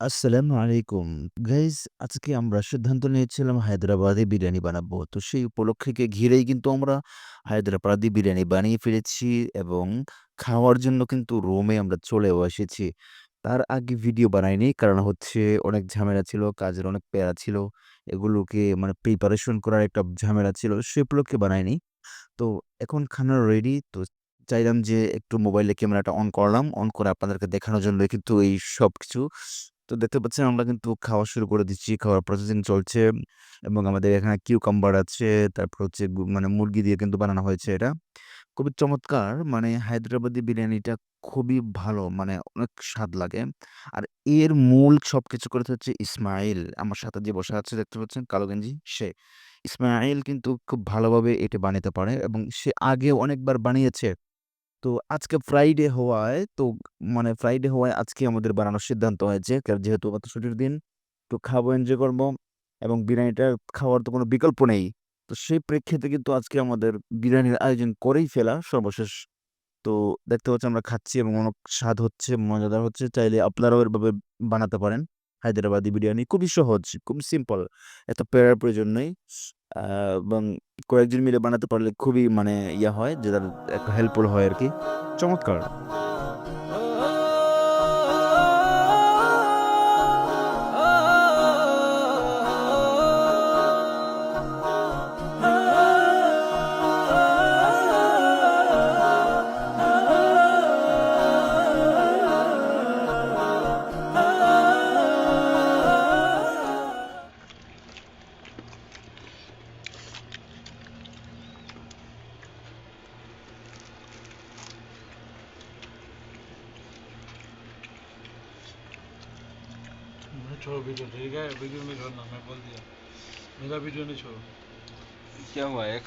আসসালামু আলাইকুম। গাইস আজকে আমরা সিদ্ধান্ত নিয়েছিলাম হায়দ্রাবাদে বিরিয়ানি বানাবো। তো সেই উপলক্ষকে ঘিরেই কিন্তু আমরা হায়দ্রাবাদি বিরিয়ানি বানিয়ে ফেলেছি এবং খাওয়ার জন্য কিন্তু রোমে আমরা চলেও এসেছি। তার আগে ভিডিও বানাইনি। কারণ হচ্ছে অনেক ঝামেলা ছিল, কাজের অনেক প্যারা ছিল। এগুলোকে মানে প্রিপারেশন করার একটা ঝামেলা ছিল। সে উপলক্ষে বানাইনি। তো এখন খানা রেডি। তো চাইলাম যে একটু মোবাইলে ক্যামেরাটা অন করলাম। অন করে আপনাদেরকে দেখানোর জন্যই কিন্তু এই সবকিছু। তো দেখতে পাচ্ছেন আমরা কিন্তু খাওয়া শুরু করে দিচ্ছি। খাওয়ার প্রসেসিং চলছে এবং আমাদের এখানে কিউকাম্বার আছে। তারপর হচ্ছে মানে মুরগি দিয়ে কিন্তু বানানো হয়েছে এটা। খুবই চমৎকার মানে হায়দ্রাবাদি বিরিয়ানিটা খুবই ভালো মানে অনেক স্বাদ লাগে। আর এর মূল সব কিছু করেছে হচ্ছে ইসমাইল। আমার সাথে যে বসে আছে দেখতে পাচ্ছেন, কালো গেঞ্জি, সে। ইসমাইল কিন্তু খুব ভালোভাবে এটা বানাতে পারে এবং সে আগেও অনেকবার বানিয়েছে। তো আজকে ফ্রাইডে হওয়ায় তো মানে ফ্রাইডে হওয়ায় আজকে আমাদের বানানোর সিদ্ধান্ত হয়েছে। কারণ যেহেতু আমার তো ছুটির দিন, তো খাব, এনজয় করব এবং বিরিয়ানিটা খাওয়ার তো কোনো বিকল্প নেই। তো সেই প্রেক্ষিতে কিন্তু আজকে আমাদের বিরিয়ানির আয়োজন করেই ফেলা সর্বশেষ। তো দেখতে পাচ্ছি আমরা খাচ্ছি এবং অনেক স্বাদ হচ্ছে, মজাদার হচ্ছে। চাইলে আপনারাও এরভাবে বানাতে পারেন। হায়দ্রাবাদি বিরিয়ানি খুবই সহজ, খুবই সিম্পল। এত প্যারার প্রয়োজন নেই। এবং কয়েকজন মিলে বানাতে পারলে খুবই মানে ইয়ে হয়, যে তার হেল্পফুল হয় আর কি চমৎকার! छोड़ो वीडियो ठीक है वीडियो नहीं छोड़ना मैं बोल दिया मेरा वीडियो नहीं छोड़ो क्या हुआ है